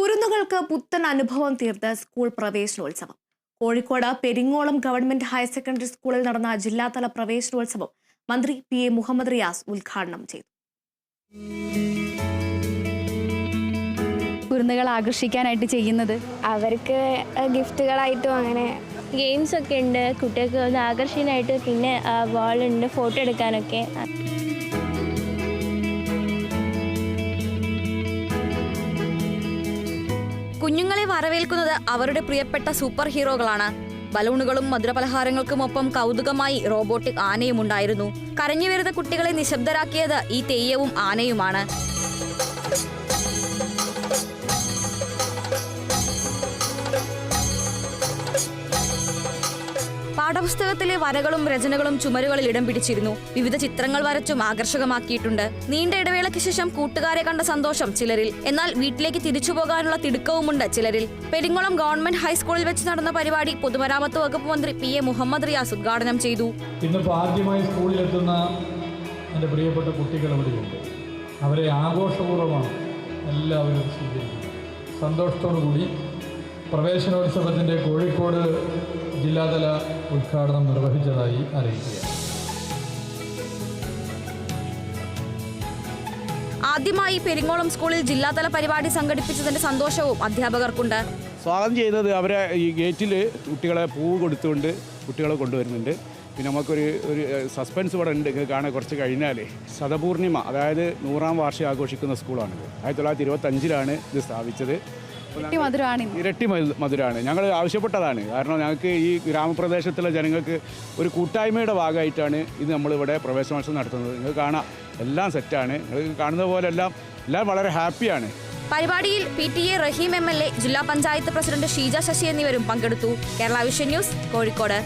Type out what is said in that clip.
കുരുന്നുകൾക്ക് പുത്തൻ അനുഭവം തീർത്ത് സ്കൂൾ പ്രവേശനോത്സവം. Kozhikode Peringolam government higher secondary സ്കൂളിൽ നടന്ന ജില്ലാതല പ്രവേശനോത്സവം മന്ത്രി പി എ മുഹമ്മദ് റിയാസ് ഉദ്ഘാടനം ചെയ്തു. കുരുന്നുകൾ ആകർഷിക്കാനായിട്ട് ചെയ്യുന്നത്? അവർക്ക് ഗിഫ്റ്റുകളായിട്ടും അങ്ങനെ ഗെയിംസ് ഒക്കെ ഉണ്ട്. കുട്ടികൾക്ക് ഒന്ന് ആകർഷണമായിട്ട് പിന്നെ വാളുണ്ട് ഫോട്ടോ എടുക്കാനൊക്കെ. വരവേൽക്കുന്നത് അവരുടെ പ്രിയപ്പെട്ട സൂപ്പർ ഹീറോകളാണ്. ബലൂണുകളും മധുരപലഹാരങ്ങൾക്കുമൊപ്പം കൗതുകമായി റോബോട്ടിക് ആനയും ഉണ്ടായിരുന്നു കരഞ്ഞു വരുന്ന കുട്ടികളെ നിശബ്ദരാക്കിയത് ഈ തെയ്യവും ആനയുമാണ്. പാഠപുസ്തകത്തിലെ വരകളും രചനകളും ചുമരുകളിൽ ഇടം പിടിച്ചിരുന്നു. വിവിധ ചിത്രങ്ങൾ വരച്ചും ആകർഷകമാക്കിയിട്ടുണ്ട്. നീണ്ട ഇടവേളയ്ക്ക് ശേഷം കൂട്ടുകാരെ കണ്ട സന്തോഷം ചിലരിൽ. എന്നാൽ വീട്ടിലേക്ക് തിരിച്ചു പോകാനുള്ള തിടുക്കവുമുണ്ട് ചിലരിൽ. പെരിങ്ങോളം ഗവൺമെന്റ് ഹൈസ്കൂളിൽ വെച്ച് നടന്ന പരിപാടി പൊതുമരാമത്ത് വകുപ്പ് മന്ത്രി പി എ മുഹമ്മദ് റിയാസ് ഉദ്ഘാടനം ചെയ്തു. ഇന്നിപ്പോൾ ആദ്യമായി സ്കൂളിലെത്തുന്ന എന്റെ പ്രിയപ്പെട്ട കുട്ടികൾ ഇവിടെയുണ്ട് അവരെ ആഘോഷപൂർവമാണ് എല്ലാവരും സ്വീകരിക്കുന്നത്. സന്തോഷത്തോടു കൂടി പ്രവേശനോത്സവത്തിന്റെ കോഴിക്കോട് ജില്ലാതല ഉദ്ഘാടനം നിർവഹിച്ചതായി അറിയിക്കുക. ആദ്യമായി പെരിങ്ങോളം സ്കൂളിൽ ജില്ലാതല പരിപാടി സംഘടിപ്പിച്ചതിന്റെ സന്തോഷവും അധ്യാപകർക്കുണ്ട്. സ്വാഗതം ചെയ്യുന്നത് അവരെ ഈ ഗേറ്റിൽ കുട്ടികളെ പൂവ് കൊടുത്തുകൊണ്ട് കുട്ടികളെ കൊണ്ടുവരുന്നുണ്ട്. പിന്നെ നമുക്കൊരു ഒരു സസ്പെൻസ് ഇവിടെ ഉണ്ട്. കാണാൻ കുറച്ച് കഴിഞ്ഞാൽ ശതപൂർണിമ അതായത് നൂറാം വാർഷികം ആഘോഷിക്കുന്ന സ്കൂളാണിത്. ആയിരത്തി തൊള്ളായിരത്തി ഇരുപത്തഞ്ചിലാണ് ഇത് സ്ഥാപിച്ചത്. ഇരട്ടി മധുരമാണ് ഇരട്ടി മധുരമാണ് ഞങ്ങൾ ആവശ്യപ്പെട്ടതാണ്. കാരണം ഞങ്ങൾക്ക് ഈ ഗ്രാമപ്രദേശത്തുള്ള ജനങ്ങൾക്ക് ഒരു കൂട്ടായ്മയുടെ ഭാഗമായിട്ടാണ് ഇത് നമ്മളിവിടെ പ്രവേശന മത്സരം നടത്തുന്നത്. നിങ്ങൾ കാണാം. എല്ലാം സെറ്റാണ്. നിങ്ങൾ കാണുന്ന പോലെ എല്ലാം എല്ലാം വളരെ ഹാപ്പിയാണ്. പരിപാടിയിൽ P T A Rahim M L A ജില്ലാ പഞ്ചായത്ത് പ്രസിഡന്റ് ഷീജ ശശി എന്നിവരും പങ്കെടുത്തു. Kerala vision news Kozhikode.